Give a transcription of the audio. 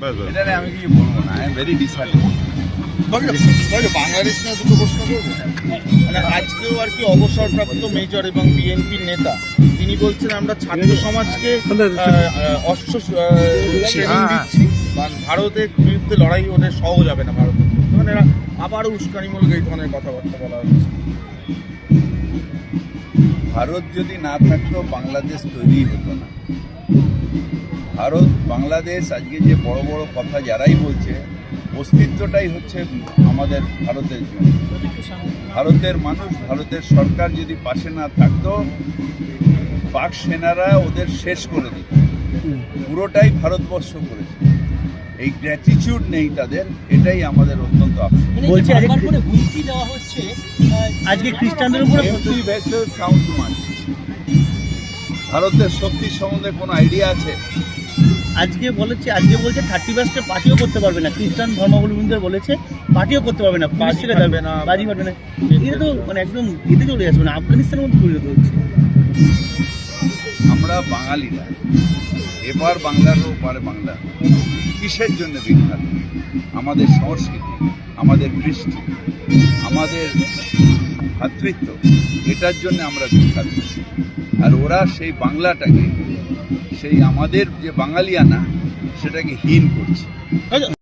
আমি কিছু বলব না? I am very disheartened Bangladesh নিয়ে দুটো প্রশ্ন করব। মানে আজকেও আর কি অবসরপ্রাপ্ত মেজর এবং বিএনপির নেতা তিনি বলছেন আমরা ছাত্র সমাজকে অস্ত্র ট্রেনিং দিচ্ছি। ভারতের বিরুদ্ধে লড়াই ওদের সহজ হবে না ভারতের মানে আবারও উস্কানিমূলক এই ধরনের কথাবার্তা বলা হচ্ছে। ভারত যদি না থাকতো বাংলাদেশ তৈরি হতো না। ভারত বাংলাদেশ আজকে যে বড় বড় কথা যারাই বলছে অস্তিত্বটাই হচ্ছে আমাদের ভারতের জন্য। ভারতের মানুষ ভারতের সরকার যদি পাশে না থাকতো পাক সেনারা ওদের শেষ করে দিত। পুরোটাই ভারতবর্ষ করেছে। এই গ্র্যাটিচিউড নেই তাদের এটাই আমাদের অত্যন্ত আফসোস। বলছি আজকে হুমকি দেওয়া হচ্ছে আজকে খ্রিস্টানদের উপরে এমটি ভেসেল সাউন্ড মাছ ভারতের শক্তি সম্বন্ধে কোনো আইডিয়া আছে? আজকে বলেছে আজকে বলছে থার্টি ফার্স্টে পার্টিও করতে পারবে না। খ্রিস্টান ধর্মাবলম্বীদের বলেছে পার্টিও করতে পারবে না ছেড়ে ফাটবে না। বাজি ফাটবে না। এটা তো মানে একদম এতে চলে যাচ্ছে মানে আফগানিস্তানের মধ্যে পরিণত হচ্ছে। আমরা বাঙালিরা এবার বাংলার ওপারে বাংলা কিসের জন্য বিখ্যাত? আমাদের সংস্কৃতি আমাদের কৃষ্টি আমাদের ভ্রাতৃত্ব এটার জন্য আমরা বিখ্যাত। আর ওরা সেই বাংলাটাকে সেই আমাদের যে বাঙালিয়ানা সেটাকে হীন করছে।